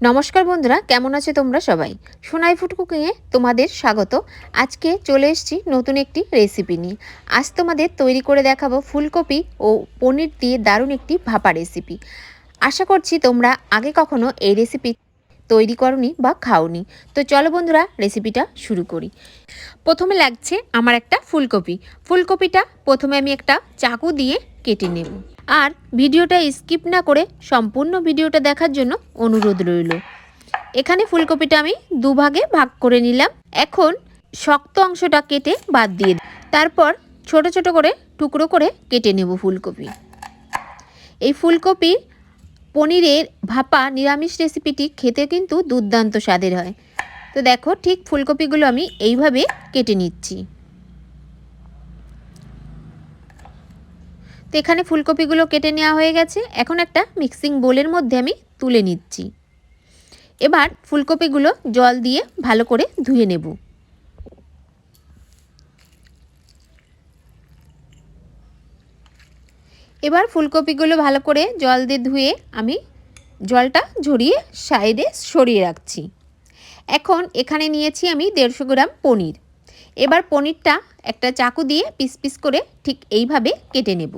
নমস্কার বন্ধুরা, কেমন আছো তোমরা সবাই? সোনাই ফুড কুকিংয়ে তোমাদের স্বাগত। আজকে চলে এসেছি নতুন একটি রেসিপি নিয়ে। আজ তোমাদের তৈরি করে দেখাবো ফুলকপি ও পনির দিয়ে দারুণ একটি ভাপা রেসিপি আশা করছি তোমরা আগে কখনো এই রেসিপি তৈরি করনি বা খাওনি। তো চলো বন্ধুরা রেসিপিটা শুরু করি। প্রথমে লাগছে আমার একটা ফুলকপি। ফুলকপিটা প্রথমে আমি একটা চাকু দিয়ে কেটে নেব। আর ভিডিওটা স্কিপ না করে সম্পূর্ণ ভিডিওটা দেখার জন্য অনুরোধ রইল। এখানে ফুলকপিটা আমি দুভাগে ভাগ করে নিলাম। এখন শক্ত অংশটা কেটে বাদ দিয়ে। তারপর ছোট ছোট করে টুকরো করে কেটে নেব ফুলকপি। এই ফুলকপি পনিরের ভাপা নিরামিষ রেসিপিটি খেতে কিন্তু দুর্দান্ত স্বাদের হয়। তো দেখো, ঠিক ফুলকপিগুলো আমি এইভাবে কেটে নিচ্ছি। তো এখানে ফুলকপিগুলো কেটে নেওয়া হয়ে গেছে। এখন একটা মিক্সিং বোলের মধ্যে আমি তুলে নিচ্ছি। এবার ফুলকপিগুলো জল দিয়ে ভালো করে ধুয়ে নেব। এবার ফুলকপিগুলো ভালো করে জল দিয়ে ধুয়ে আমি জলটা ঝরিয়ে সাইডে সরিয়ে রাখছি। এখন এখানে নিয়েছি আমি দেড়শো গ্রাম পনির। এবার পনিরটা একটা চাকু দিয়ে পিস পিস করে ঠিক এইভাবে কেটে নেব।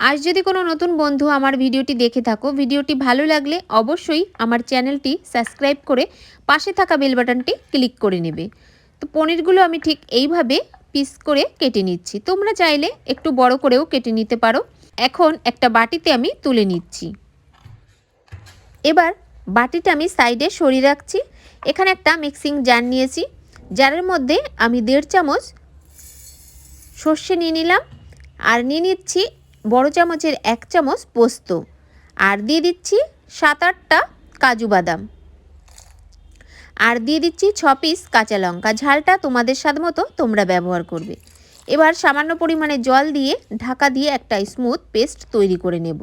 আজ যদি কোনো নতুন বন্ধু আমার ভিডিওটি দেখে থাকো, ভিডিওটি ভালো লাগলে অবশ্যই আমার চ্যানেলটি সাবস্ক্রাইব করে পাশে থাকা বেল বাটনটি ক্লিক করে নেবে। তো পনিরগুলো আমি ঠিক এইভাবে পিস করে কেটে নিচ্ছি। তোমরা চাইলে একটু বড় করেও কেটে নিতে পারো। এখন একটা বাটিতে আমি তুলে নিচ্ছি। এবার বাটিটা আমি সাইডে সরিয়ে রাখছি। এখানে একটা মিক্সিং জার নিয়েছি। জারের মধ্যে আমি দেড় চামচ সর্ষে নিয়ে নিলাম। আর নিয়ে নিচ্ছি বড় চামচের এক চামচ পোস্ত। আর দিয়ে দিচ্ছি সাত আটটা কাজু বাদাম। আর দিয়ে দিচ্ছি ছ পিস কাঁচা লঙ্কা। ঝালটা তোমাদের স্বাদ মতো তোমরা ব্যবহার করবে। এবার সামান্য পরিমাণে জল দিয়ে ঢাকা দিয়ে একটা স্মুথ পেস্ট তৈরি করে নেব।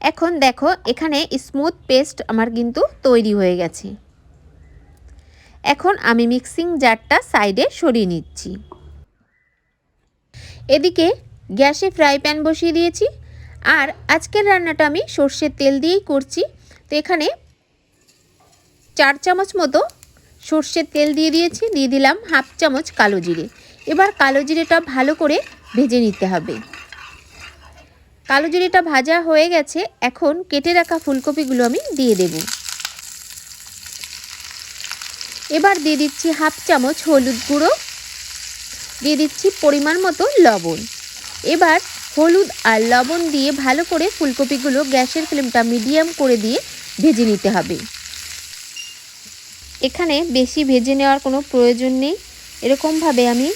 এখন দেখো, এখানে স্মুথ পেস্ট আমার কিন্তু তৈরি হয়ে গেছে। এখন আমি মিক্সিং জারটা সাইডে সরিয়ে নিচ্ছি। এদিকে গ্যাসে ফ্রাই প্যান বসিয়ে দিয়েছি। আর আজকের রান্নাটা আমি সর্ষের তেল দিয়েই করছি। তো এখানে চার চামচ মতো সর্ষের তেল দিয়ে দিয়েছি, দিয়ে দিলাম হাফ চামচ কালো জিরে। এবার কালো জিরেটা ভালো করে ভেজে নিতে হবে। কালো জিরেটা ভাজা হয়ে গেছে, এখন কেটে রাখা ফুলকপিগুলো আমি দিয়ে দেব। এবার দিয়ে দিচ্ছি হাফ চামচ হলুদ গুঁড়ো, দিয়ে দিচ্ছি পরিমাণ মতো লবণ। এবার হলুদ আর লবণ দিয়ে ভালো করে ফুলকপিগুলো গ্যাসের ফ্লেমটা মিডিয়াম করে দিয়ে ভেজে নিতে হবে। এখানে বেশি ভেজে নেওয়ার কোনো প্রয়োজন নেই। এরকমভাবে আমি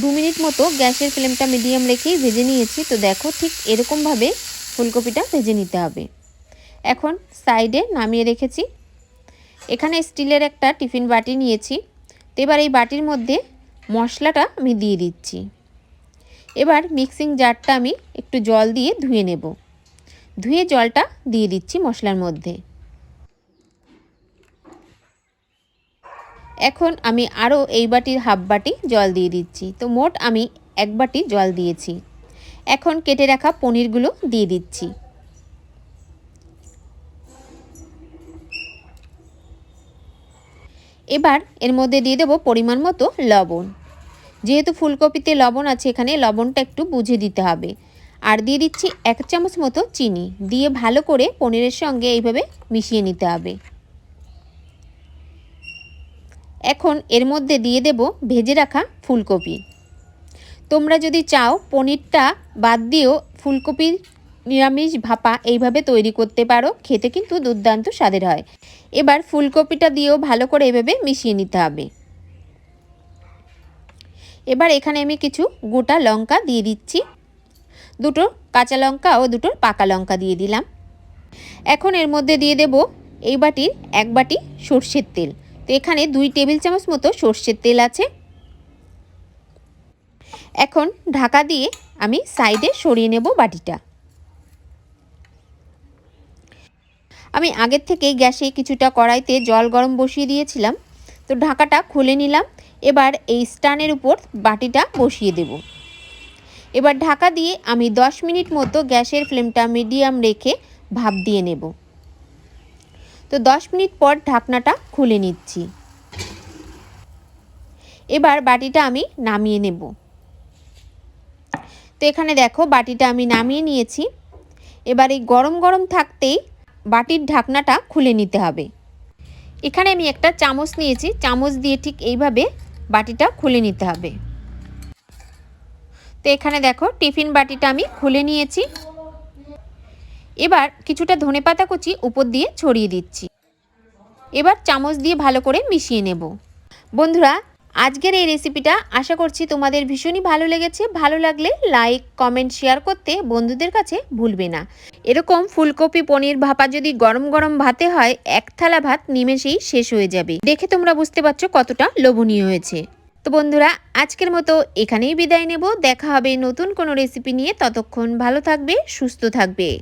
দু মিনিট মতো গ্যাসের ফ্লেমটা মিডিয়াম রেখেই ভেজে নিয়েছি। তো দেখো ঠিক এরকমভাবে ফুলকপিটা ভেজে নিতে হবে। এখন সাইডে নামিয়ে রেখেছি। এখানে স্টিলের একটা টিফিন বাটি নিয়েছি। তো এবার এই বাটির মধ্যে মশলাটা আমি দিয়ে দিচ্ছি। এবার মিক্সিং জারটা আমি একটু জল দিয়ে ধুয়ে নেব। ধুয়ে জলটা দিয়ে দিচ্ছি মশলার মধ্যে। এখন আমি আরও এই বাটির হাফ বাটি জল দিয়ে দিচ্ছি। তো মোট আমি এক বাটি জল দিয়েছি। এখন কেটে রাখা পনিরগুলো দিয়ে দিচ্ছি। এবার এর মধ্যে দিয়ে দেবো পরিমাণ মতো লবণ। যেহেতু ফুলকপিতে লবণ আছে, এখানে লবণটা একটু বুঝে দিতে হবে। আর দিয়ে দিচ্ছি এক চামচ মতো চিনি। দিয়ে ভালো করে পনিরের সঙ্গে এইভাবে মিশিয়ে নিতে হবে। এখন এর মধ্যে দিয়ে দেব ভেজে রাখা ফুলকপি। তোমরা যদি চাও পনিরটা বাদ দিয়েও ফুলকপির নিরামিষ ভাপা এইভাবে তৈরি করতে পারো, খেতে কিন্তু দুর্দান্ত স্বাদের হয়। এবার ফুলকপিটা দিয়েও ভালো করে এভাবে মিশিয়ে নিতে হবে। এবার এখানে আমি কিছু গোটা লঙ্কা দিয়ে দিচ্ছি। দুটো কাঁচা লঙ্কা ও দুটো পাকা লঙ্কা দিয়ে দিলাম। এখন এর মধ্যে দিয়ে দেব এই বাটির এক বাটি সর্ষের তেল। তো এখানে দুই টেবিল চামচ মতো সর্ষের তেল আছে। এখন ঢাকা দিয়ে আমি সাইডে সরিয়ে নেব বাটিটা। আমি আগের থেকে গ্যাসে কিছুটা কড়াইতে জল গরম বসিয়ে দিয়েছিলাম। তো ঢাকাটা খুলে নিলাম। এবার এই স্টানের উপর বাটিটা বসিয়ে দেব। এবার ঢাকা দিয়ে আমি 10 মিনিট মতো গ্যাসের ফ্লেমটা মিডিয়াম রেখে ভাপ দিয়ে নেব। তো 10 মিনিট পর ঢাকনাটা খুলে নিচ্ছি। এবার বাটিটা আমি নামিয়ে নেব। তো এখানে দেখো বাটিটা আমি নামিয়ে নিয়েছি। এবার এই গরম গরম থাকতেই বাটির ঢাকনাটা খুলে নিতে হবে। এখানে আমি একটা চামচ নিয়েছি। চামচ দিয়ে ঠিক এইভাবে বাটিটা খুলে নিতে হবে। তো এখানে দেখো, টিফিন বাটিটা আমি খুলে নিয়েছি। এবার কিছুটা ধনে পাতা কুচি উপর দিয়ে ছড়িয়ে দিচ্ছি। এবার চামচ দিয়ে ভালো করে মিশিয়ে নেব। বন্ধুরা আজকের এই রেসিপিটা আশা করছি তোমাদের ভীষণই ভালো লেগেছে। ভালো লাগলে লাইক কমেন্ট শেয়ার করতে বন্ধুদের কাছে ভুলবে না। এরকম ফুলকপি, পনির ভাপা যদি গরম গরম ভাতে হয়, এক থালা ভাত নিমেষেই শেষ হয়ে যাবে। দেখে তোমরা বুঝতে পারছ কতটা লোভনীয় হয়েছে। তো বন্ধুরা, আজকের মতো এখানেই বিদায় নেব। দেখা হবে নতুন কোনো রেসিপি নিয়ে। ততক্ষণ ভালো থাকবে, সুস্থ থাকবে।